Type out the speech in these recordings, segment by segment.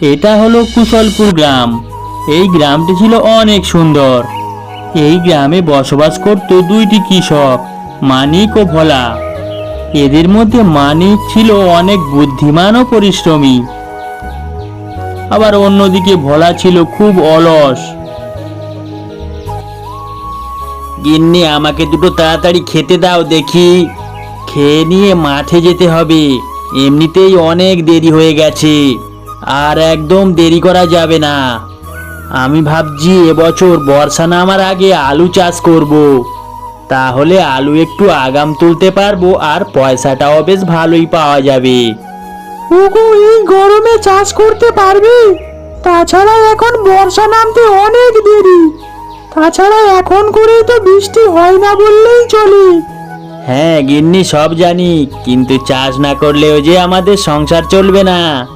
এটা হলো কুশলপুর গ্রাম। এই গ্রামটি ছিল অনেক সুন্দর। এই গ্রামে বসবাস করত দুইটি কৃষক, মানিক ও ভোলা। এদের মধ্যে মানিক ছিল অনেক বুদ্ধিমান ও পরিশ্রমী। আবার অন্যদিকে ভোলা ছিল খুব অলস। গিন্নি, আমাকে দুটো তাড়াতাড়ি খেতে দাও দেখি। খেয়ে নিয়ে মাঠে যেতে হবে। এমনিতেই অনেক দেরি হয়ে গেছে। আর একদম দেরি করা যাবে না। আমি ভাবছি এবছর বর্ষা নামার আগে আলু চাষ করব। তাহলে আলু একটু আগাম তুলতে পারব আর পয়সাটাও বেশ ভালোই পাওয়া যাবে। ওগো এই গরমে চাষ করতে পারবে? তাছাড়া এখন বর্ষা নামতে অনেক দেরি। তাছাড়া এখন করেই তো বৃষ্টি হয় না বললেই চলে। হ্যাঁ গিন্নি সব জানি কিন্তু চাষ না করলেও যে আমাদের সংসার চলবে না।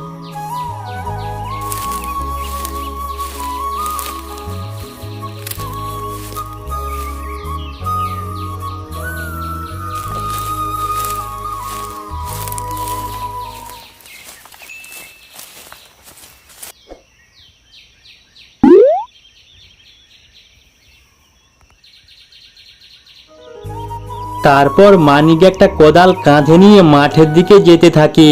তারপর মানিক একটা কোদাল কাঁধে নিয়ে মাঠের দিকে যেতে থাকে।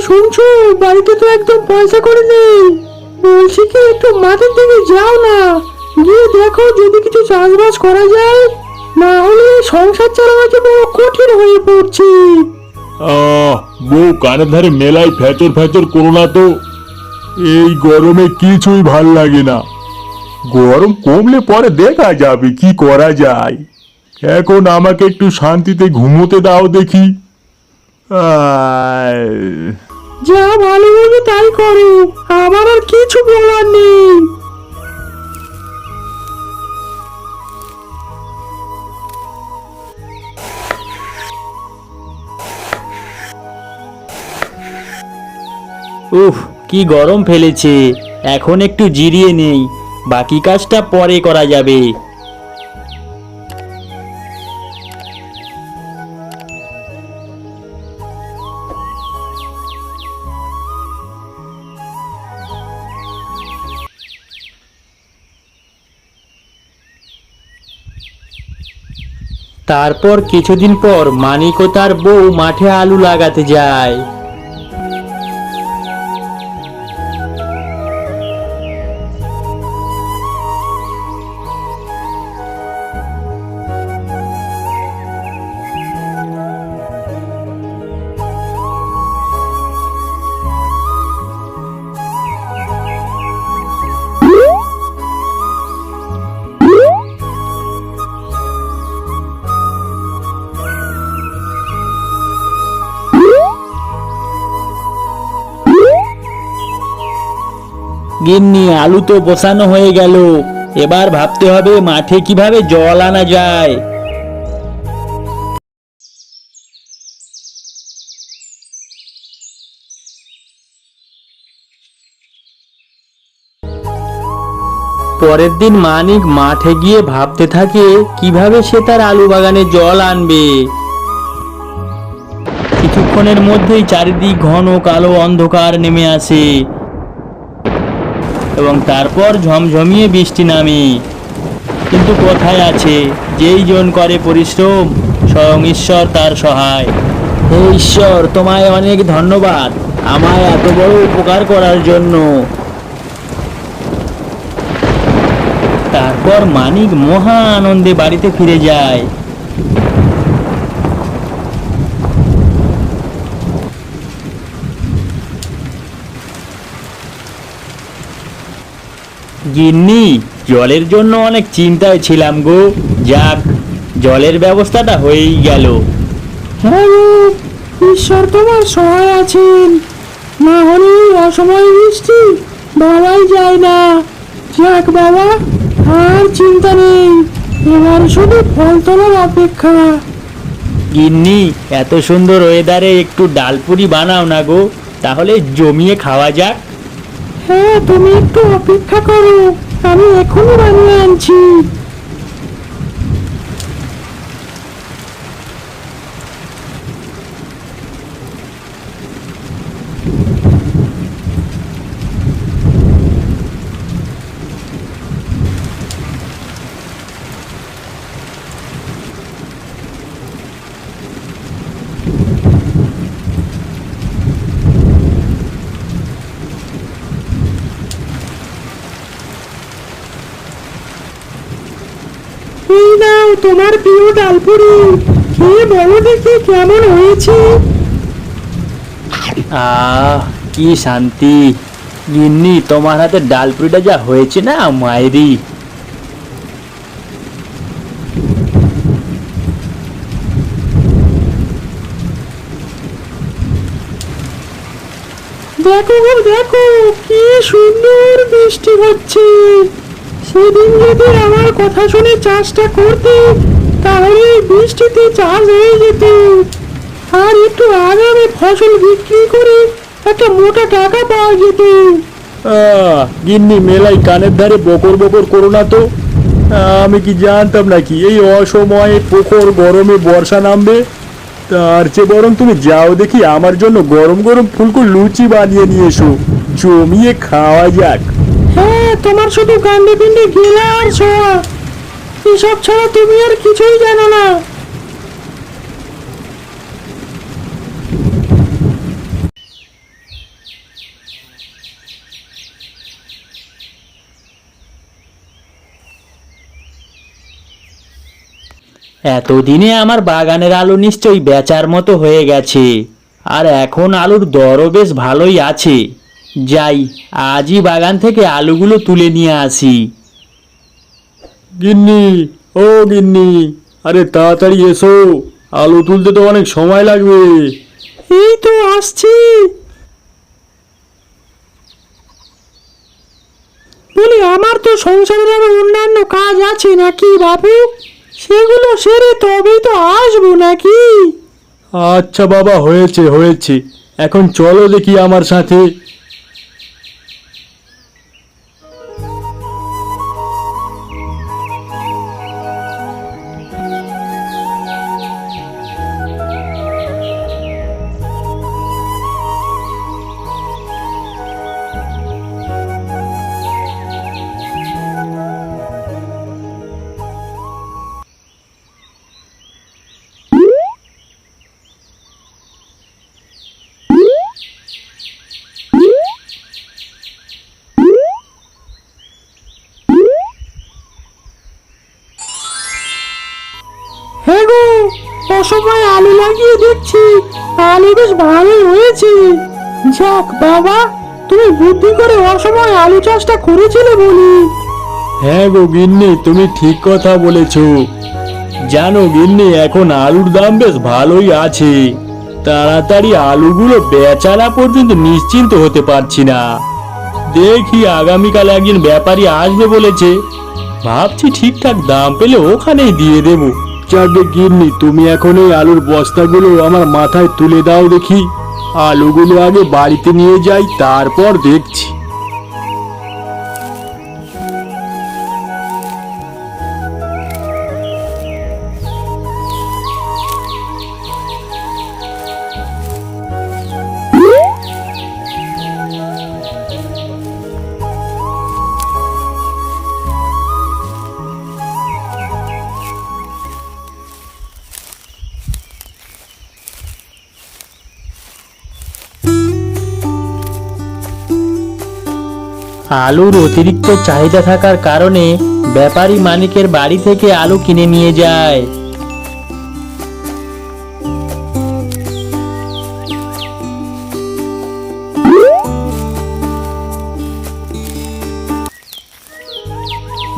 শুনছো? বাড়িতে তো একদম পয়সা করে নেই। বলছি কি, একটু মাঠের দিকে যাও না। গিয়ে দেখো যদি কিছু চাষবাস করা যায়। না হলে সংসার কঠিন হয়ে পড়ছে। আহ, বউ কানের ধারে মেলায় ফ্যাচর ফ্যাচর করো না তো। এই গরমে কিছুই ভালো লাগে না। গরম কমলে পরে দেখা যাবে কি করা যায়। এখন আমাকে একটু শান্তিতে ঘুমোতে দাও দেখি। যা ভালো হবে তাই করো। আমার আর কিছু বলার নেই। উফ কি গরম ফেলেছে। এখন একটু জিরিয়ে নেই। বাকি কাজটা পরে করা যাবে। তারপর কিছুদিন পর মানিক ও তার বউ মাঠে আলু লাগাতে যায়। গিন্নি, আলু তো বসানো হয়ে গেল। এবার ভাবতে হবে মাঠে কীভাবে জল আনা যায়। পরের দিন মানিক মাঠে গিয়ে ভাবতে থাকে, কীভাবে সে তার আলু বাগানে জল আনবে। কিছুক্ষণের মধ্যেই চারিদিক ঘন কালো অন্ধকার নেমে আসে। এবং তারপর ঝমঝমিয়ে বৃষ্টি নামে। কিন্তু কোথায় আছে? যেই জন করে পরিশ্রম, স্বয়ং ঈশ্বর তার সহায়। হে ঈশ্বর, তোমায় অনেক ধন্যবাদ। আমায় এত বড় উপকার করার জন্য। তারপর মানিক মহা আনন্দে বাড়িতে ফিরে যায়। গিন্নি জলের জন্য অনেক চিন্তায় ছিলাম গো। যাক জলের ব্যবস্থাটা হয়েই গেল। হ্যাঁ ঈশ্বর তোমার সহায় আছেন। না হলে অসময় বৃষ্টি বাবাই যায় না। যাক বাবা আর চিন্তা নেই। এবার শুধু ফল তোলার অপেক্ষা। গিন্নি এত সুন্দর ওয়েদারে একটু ডালপুরি বানাও না গো। তাহলে জমিয়ে খাওয়া যাক। হ্যাঁ তুমি একটু অপেক্ষা করো আমি এখনই বানিয়ে আনছি এই নাও তোমার প্রিয় ডালপুরি। খেয়ে বলো দেখি কেমন হয়েছে। আহ কি শান্তি। গিন্নি তোমার হাতে ডালপুরিটা যা হয়েছে না মায়েরি দেখো দেখো কি সুন্দর বৃষ্টি হচ্ছে। সেদিন যদি আমার কথা শুনে চাষটা করতে, তাহলে বৃষ্টিতে চাষ হয়ে যেত। আর একটু আগামে ফসল বিক্রি করে একটা মোটা টাকা পাওয়া যেত। গিন্নি মেলাই কানের ধারে বকর বকর করো না তো। আমি কি জানতাম নাকি এই অসময়ে পোখর গরমে বর্ষা নামবে? তার চেয়ে বরং তুমি যাও দেখি আমার জন্য গরম গরম ফুলকো লুচি বানিয়ে নিয়ে এসো। জমিয়ে খাওয়া যাক। হ্যাঁ তোমার শুধু কাণ্ডে পিণ্ডে গেলা আর শোয়া এসব ছাড়া তুমি আর কিছুই জানো না। এতদিনে আমার বাগানের আলু নিশ্চয়ই বেচার মতো হয়ে গেছে। আর এখন আলুর দরও বেশ ভালোই আছে। যাই আজই বাগান থেকে আলুগুলো তুলে নিয়ে আসি। গিন্নি ও গিন্নি আরে তাড়াতাড়ি এসো আলু তুলতে তো অনেক সময় লাগবে। এই তো আসছি। বলি আমার তো সংসারের আরও অন্যান্য কাজ আছে নাকি বাবু সেগুলো সেরে তবেই তো আসব নাকি? আচ্ছা বাবা হয়েছে হয়েছে। এখন চলো দেখি আমার সাথে। অসময় আলু লাগিয়ে দেখছি। আলু বেশ ভালোই হয়েছে। যাক বাবা, তুমি বুদ্ধি করে অসময় আলু চাষটা করেছিলে বলি। হ্যাঁ গো গিন্নি, তুমি ঠিক কথা বলেছ। জানো গিন্নি, এখন আলুর দাম বেশ ভালোই আছে। তাড়াতাড়ি আলুগুলো বেচারা পর্যন্ত নিশ্চিন্ত হতে পারছি না। দেখি আগামীকাল একজন ব্যাপারী আসবে বলেছে। ভাবছি ঠিকঠাক দাম পেলে ওখানেই দিয়ে দেবো। যাকে গিন্নি, তুমি এখন এই আলুর বস্তাগুলো আমার মাথায় তুলে দাও দেখি। আলুগুলো আগে বাড়িতে নিয়ে যাই, তারপর দেখছি। আলুর অতিরিক্ত চাহিদা থাকার কারণে ব্যাপারী মালিকের বাড়ি থেকে আলু কিনে নিয়ে যায়।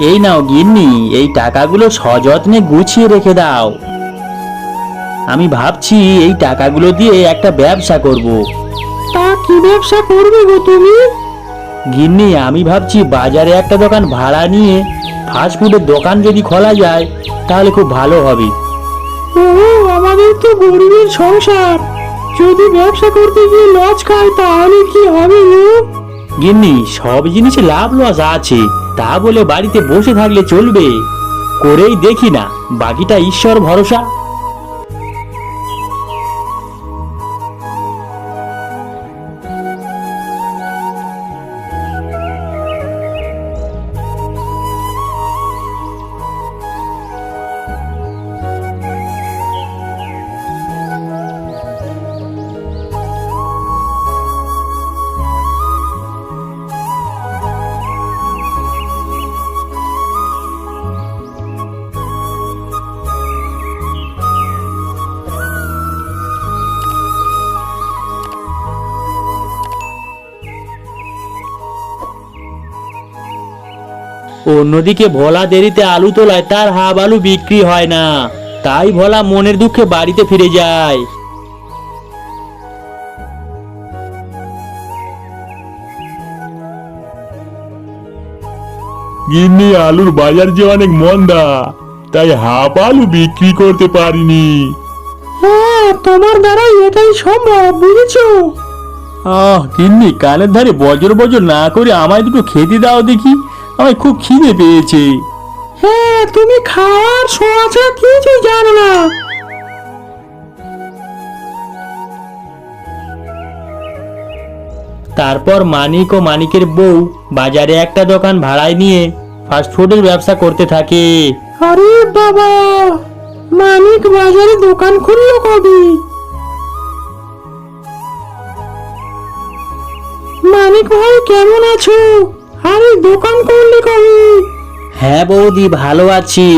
এই নাও গিন্নি, এই টাকাগুলো সযত্নে গুছিয়ে রেখে দাও। আমি ভাবছি এই টাকাগুলো দিয়ে একটা ব্যবসা করব। তা কি ব্যবসা করবে গো তুমি? গিন্নি আমি ভাবছি বাজারে একটা দোকান ভাড়া নিয়ে ফাস্টফুডের দোকান যদি খোলা যায় তাহলে খুব ভালো হবে। ও আমাদের তো গরিবের সংসার। যদি ব্যবসা করতে গিয়ে লজ খায় তাহলে কি হবে গিন্নি সব জিনিসে লাভ লস আছে তা বলে বাড়িতে বসে থাকলে চলবে। করেই দেখি না বাকিটা ঈশ্বর ভরসা। অন্যদিকে ভোলা দেরিতে আলু তোলায় তার হাফ আলু বিক্রি হয় না। তাই ভোলা মনের দুঃখে বাড়িতে ফিরে যায়। গিন্নি আলুর বাজার যে অনেক মন্দা তাই হাফ আলু বিক্রি করতে পারিনি। হ্যাঁ তোমার দ্বারা এটাই সম্ভব বুঝেছ? আহ গিন্নি কানের ধারে বজর বজর না করে আমায় দুটো খেতে দাও দেখি। আমায় খুব খিদে পেয়েছে। হ্যাঁ তুমি খাওয়ার শোয়া ছাড়া কিছুই জানো না। তারপর মানিক ও মানিকের বউ বাজারে একটা দোকান ভাড়ায় নিয়ে ফাস্টফুডের ব্যবসা করতে থাকে। আরে বাবা মানিক বাজারে দোকান খুললো কবে? মানিক ভাই কেমন আছো? আরে দোকান করলে কবে? হ্যাঁ বৌদি ভালো আছি।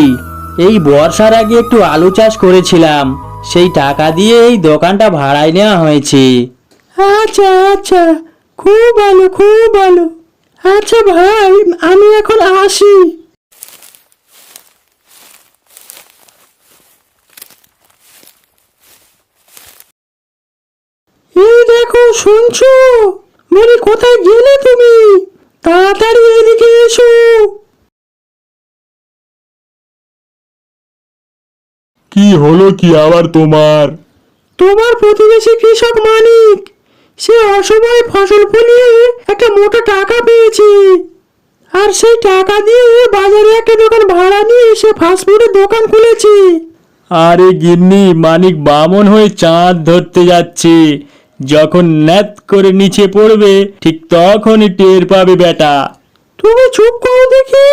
এই বর্ষার আগে একটু আলু চাষ করেছিলাম। সেই টাকা দিয়ে এই দোকানটা ভাড়ায় নেওয়া হয়েছে। আচ্ছা আচ্ছা খুব ভালো খুব ভালো। আচ্ছা ভাই আমি এখন আসি। এই দেখো শুনছো? বলি কোথায় গেলে তুমি? তাড়াতাড়ি এদিকে এসো। কি হলো কি আবার তোমার? তোমার প্রতিবেশী কৃষক মানিক সে অসময়ে ফসল ফলিয়ে একটা মোটা টাকা পেয়েছে। আর সেই টাকা দিয়ে বাজারে একটা দোকান ভাড়া নিয়ে সে ফাস্টফুডের দোকান খুলেছে। আরে গিন্নি মানিক বামন হয়ে চাঁদ ধরতে যাচ্ছে। যখন ন্যাত করে নিচে পড়বে, ঠিক তখনই টের পাবে বেটা। তুমি চুপ করো দেখি,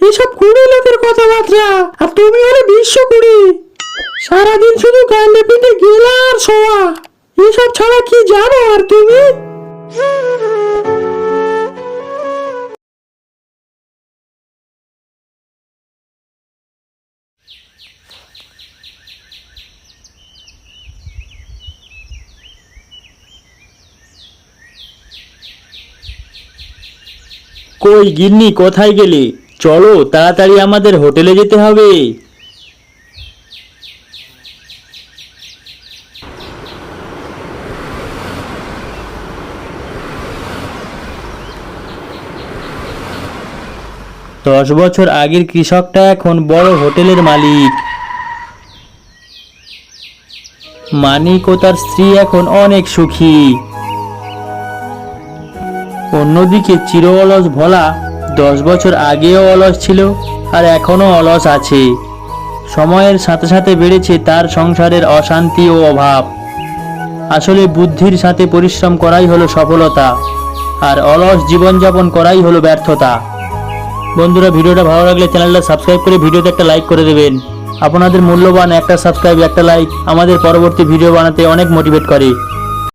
এসব কুড়ি লোকের কথাবার্তা, আর তুমি হলে বিশ্ব কুড়ি। সারাদিন শুধু গান্ডে পিঠে গেলা আর শোয়া। এসব ছাড়া কি জানো আর তুমি? কই গিন্নি, কোথায় গেলে? চলো, তাড়াতাড়ি আমাদের হোটেলে যেতে হবে। দশ বছর আগের কৃষকটা এখন বড় হোটেলের মালিক। মানিক ও তার স্ত্রী এখন অনেক সুখী। অন্যদিকে চির অলস ভোলা দশ বছর আগেও অলস ছিল আর এখনও অলস আছে। সময়ের সাথে সাথে বেড়েছে তার সংসারের অশান্তি ও অভাব। আসলে বুদ্ধির সাথে পরিশ্রম করাই হলো সফলতা, আর অলস জীবনযাপন করাই হলো ব্যর্থতা। বন্ধুরা, ভিডিওটা ভালো লাগলে চ্যানেলটা সাবস্ক্রাইব করে ভিডিওতে একটা লাইক করে দেবেন। আপনাদের মূল্যবান একটা সাবস্ক্রাইব, একটা লাইক আমাদের পরবর্তী ভিডিও বানাতে অনেক মোটিভেট করে।